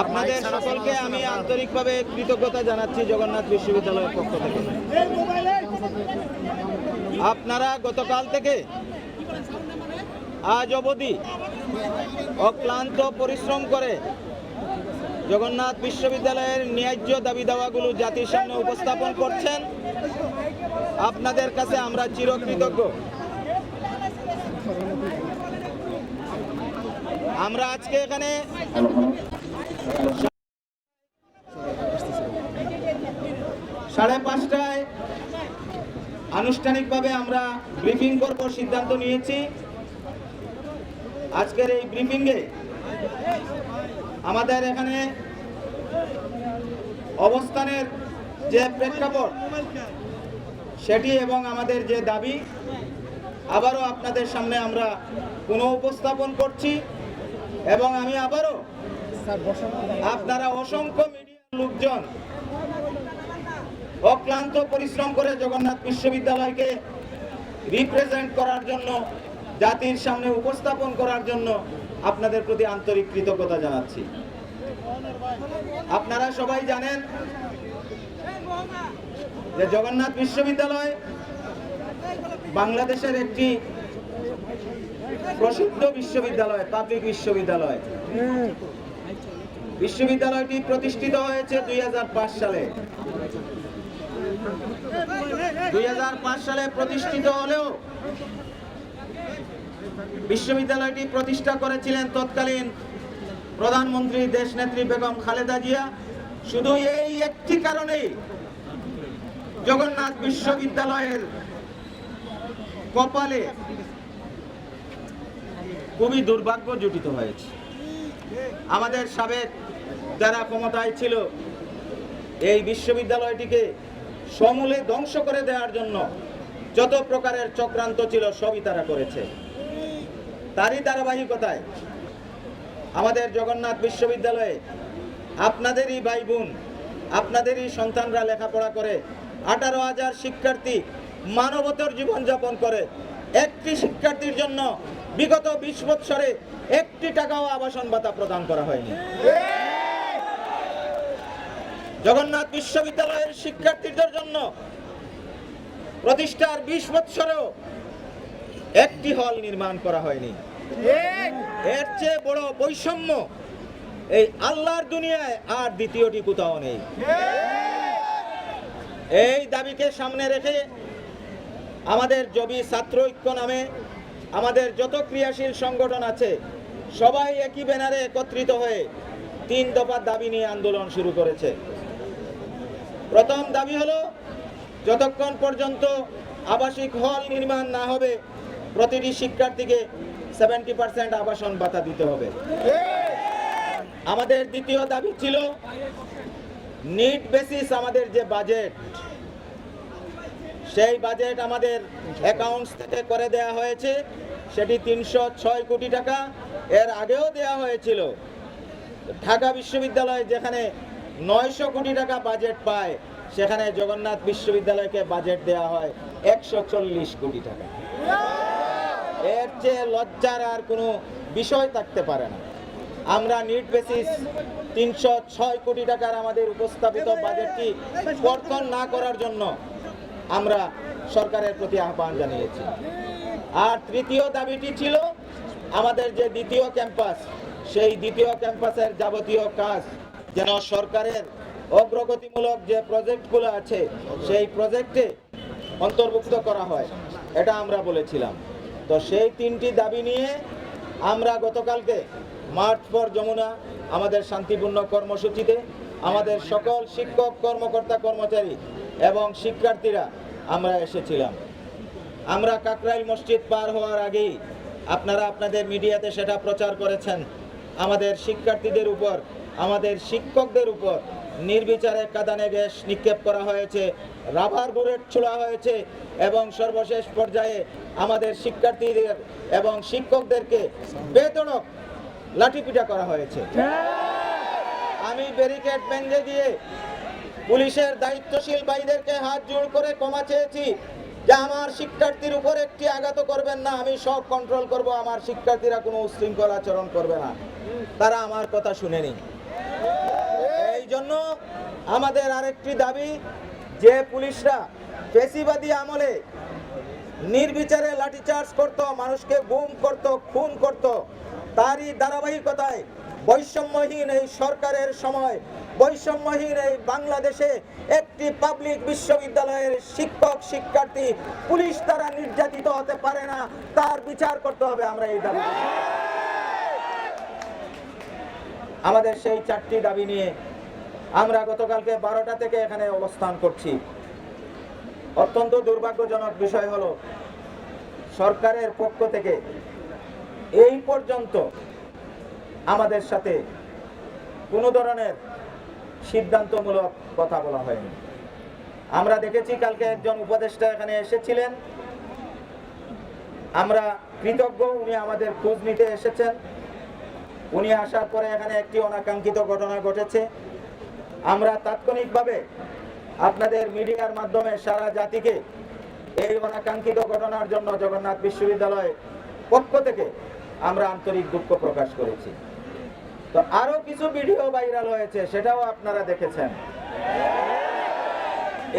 আপনাদের সকলকে আমি আন্তরিকভাবে কৃতজ্ঞতা জানাচ্ছি জগন্নাথ বিশ্ববিদ্যালয়ের পক্ষ থেকে। আপনারা গতকাল থেকে আজ অবধি অক্লান্ত পরিশ্রম করে জগন্নাথ বিশ্ববিদ্যালয়ের ন্যায্য দাবি দাওয়াগুলো জাতির সামনে উপস্থাপন করছেন। আপনাদের কাছে আমরা চিরকৃতজ্ঞ। আমরা আজকে এখানে সাড়ে পাঁচটায় আনুষ্ঠানিকভাবে আমরা ব্রিফিং করব, সিদ্ধান্ত নিয়েছি। আজকের এই ব্রিফিংয়ে আমাদের এখানে অবস্থানের যে প্রেক্ষাপট, সেটি এবং আমাদের যে দাবি, আবারও আপনাদের সামনে আমরা পুনঃ উপস্থাপন করছি এবং আমি আবারও আপনারা অসংখ্য মিডিয়ার লোকজন অক্লান্ত পরিশ্রম করে জগন্নাথ বিশ্ববিদ্যালয়কে রিপ্রেজেন্ট করার জন্য, জাতির সামনে উপস্থাপন করার জন্য আপনাদের প্রতি আন্তরিক কৃতজ্ঞতা জানাচ্ছি। আপনারা সবাই জানেন যে জগন্নাথ বিশ্ববিদ্যালয় বাংলাদেশের একটি প্রসিদ্ধ বিশ্ববিদ্যালয় পাবলিক বিশ্ববিদ্যালয়। বিশ্ববিদ্যালয়টি প্রতিষ্ঠিত হয়েছে দুই হাজার পাঁচ সালে। দুই হাজার পাঁচ সালে প্রতিষ্ঠিত হলেও বিশ্ববিদ্যালয়টি প্রতিষ্ঠা করেছিলেন তৎকালীন প্রধানমন্ত্রী দেশনেত্রী বেগম খালেদা জিয়া। শুধু এই একটি কারণেই জগন্নাথ বিশ্ববিদ্যালয়ের কপালে খুবই দুর্ভাগ্য জুটিত হয়েছে। আমাদের সাবেক যারা ক্ষমতায় ছিল, এই বিশ্ববিদ্যালয়টিকে সমূলে ধ্বংস করে দেওয়ার জন্য যত প্রকারের চক্রান্ত ছিল, সবই তারা করেছে। তারই ধারাবাহিকতায় আমাদের জগন্নাথ বিশ্ববিদ্যালয়ে আপনাদেরই ভাই বোন আপনাদেরই সন্তানরা লেখাপড়া করে, আঠারো হাজার শিক্ষার্থী মানবতর জীবনযাপন করে, একটি শিক্ষার্থীর জন্য বিগত বিশ বৎসরে একটি টাকাও আবাসন ভাতা প্রদান করা হয়নি। জগন্নাথ বিশ্ববিদ্যালয়ের শিক্ষার্থীদের জন্য প্রতিষ্ঠার বিশ বৎসরেও একটি হল নির্মাণ করা হয়নি। এর চেয়ে বড় বৈষম্য এই আল্লাহর দুনিয়ায় আর দ্বিতীয়টি কোথাও নেই। এই দাবিকে সামনে রেখে আমাদের জবি ছাত্র ঐক্য নামে আমাদের যত ক্রিয়াশীল সংগঠন আছে, সবাই একই ব্যানারে একত্রিত হয়ে তিন দফার দাবি নিয়ে আন্দোলন শুরু করেছে। প্রথম দাবি হলো, যতক্ষণ পর্যন্ত আবাসিক হল নির্মাণ না হবে, প্রতিটি শিক্ষার্থীকে সেভেন্টি পার্সেন্ট আবাসন ভাতা দিতে হবে। আমাদের দ্বিতীয় দাবি ছিল, নিট বেসিস আমাদের যে বাজেট সেই বাজেট আমাদের অ্যাকাউন্টস থেকে করে দেয়া হয়েছে। সেটি তিনশো ছয় কোটি টাকা। এর আগেও দেয়া হয়েছিল। ঢাকা বিশ্ববিদ্যালয় যেখানে নয়শো কোটি টাকা বাজেট পায়, সেখানে জগন্নাথ বিশ্ববিদ্যালয়কে বাজেট দেয়া হয় একশো চল্লিশ কোটি টাকা। এর চেয়ে লজ্জার আর কোনো বিষয় থাকতে পারে না। আমরা নিট বেসিস তিনশো ছয় কোটি টাকার আমাদের উপস্থাপিত বাজেটটি কর্তন না করার জন্য আমরা সরকারের প্রতি আহ্বান জানিয়েছি। আর তৃতীয় দাবিটি ছিল আমাদের যে দ্বিতীয় ক্যাম্পাস, সেই দ্বিতীয় ক্যাম্পাসের যাবতীয় কাজ যেন সরকারের অগ্রগতিমূলক যে প্রজেক্টগুলো আছে, সেই প্রজেক্টে অন্তর্ভুক্ত করা হয়, এটা আমরা বলেছিলাম। তো সেই তিনটি দাবি নিয়ে আমরা গতকালকে মার্চ ফর যমুনা, আমাদের শান্তিপূর্ণ কর্মসূচিতে আমাদের সকল শিক্ষক, কর্মকর্তা, কর্মচারী এবং শিক্ষার্থীরা আমরা এসেছিলাম। আমরা কাকরাইল মসজিদ পার হওয়ার আগেই আপনারা আপনাদের মিডিয়াতে সেটা প্রচার করেছেন। আমাদের শিক্ষার্থীদের উপর আমাদের শিক্ষকদের উপর নির্বিচারে কাদানে গ্যাস নিক্ষেপ করা হয়েছে রাবার বুলেট ছোড়া হয়েছে এবং সর্বশেষ পর্যায়ে আমাদের শিক্ষার্থীদের এবং শিক্ষকদেরকে বেতনক লাঠিপিটা করা হয়েছে। আমি ব্যারিকেড ভেঙে দিয়ে পুলিশের দায়িত্বশীল ভাইদেরকে হাত জোড় করে ক্ষমা চেয়েছি। যে আমার শিক্ষার্থীর উপর একটি আঘাত করবেন না, আমি সব কন্ট্রোল করব, আমার শিক্ষার্থীরা কোনো উশৃঙ্খল আচরণ করবে না। তারা আমার কথা শুনেনি। এই জন্য আমাদের আরেকটি দাবি, যে পুলিশরা পেশিবাদী আমলে নির্বিচারে লাঠিচার্জ করত, মানুষকে গুম করত, খুন করত, তারই ধারাবাহিকতায় বৈষম্যহীন এই সরকারের সময়, বৈষম্যহীন এই বাংলাদেশে একটি পাবলিক বিশ্ববিদ্যালয়ের শিক্ষক, শিক্ষার্থী, পুলিশ দ্বারা নির্যাতিত হতে পারে না, তার বিচার করতে হবে আমরা এই দাবি। আমাদের সেই চারটি দাবি নিয়ে আমরা গতকালকে বারোটা থেকে এখানে অবস্থান করছি। অত্যন্ত দুর্ভাগ্যজনক বিষয় হলো, সরকারের পক্ষ থেকে এই পর্যন্ত আমাদের সাথে কোনো ধরনের সিদ্ধান্তমূলক কথা বলা হয়নি। আমরা দেখেছি কালকে একজন উপদেষ্টা এখানে এসেছিলেন। আমরা কৃতজ্ঞ, উনি আমাদের খোঁজ নিতে এসেছেন। উনি আসার পরে এখানে একটি অনাকাঙ্ক্ষিত ঘটনা ঘটেছে। আমরা তাৎক্ষণিকভাবে আপনাদের মিডিয়ার মাধ্যমে সারা জাতিকে এই অনাকাঙ্ক্ষিত ঘটনার জন্য জগন্নাথ বিশ্ববিদ্যালয়ের পক্ষ থেকে আমরা আন্তরিক দুঃখ প্রকাশ করেছি। তো আরও কিছু ভিডিও ভাইরাল হয়েছে, সেটাও আপনারা দেখেছেন।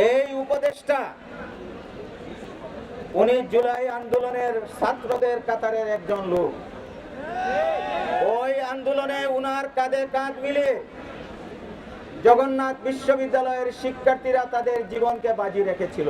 এই উপদেশটা উনিশ জুলাই আন্দোলনের ছাত্রদের কাতারের একজন লোক। ওই আন্দোলনে উনার কাঁধে কাঁধ মিলে জগন্নাথ বিশ্ববিদ্যালয়ের শিক্ষার্থীরা তাদের জীবনকে বাজি রেখেছিল।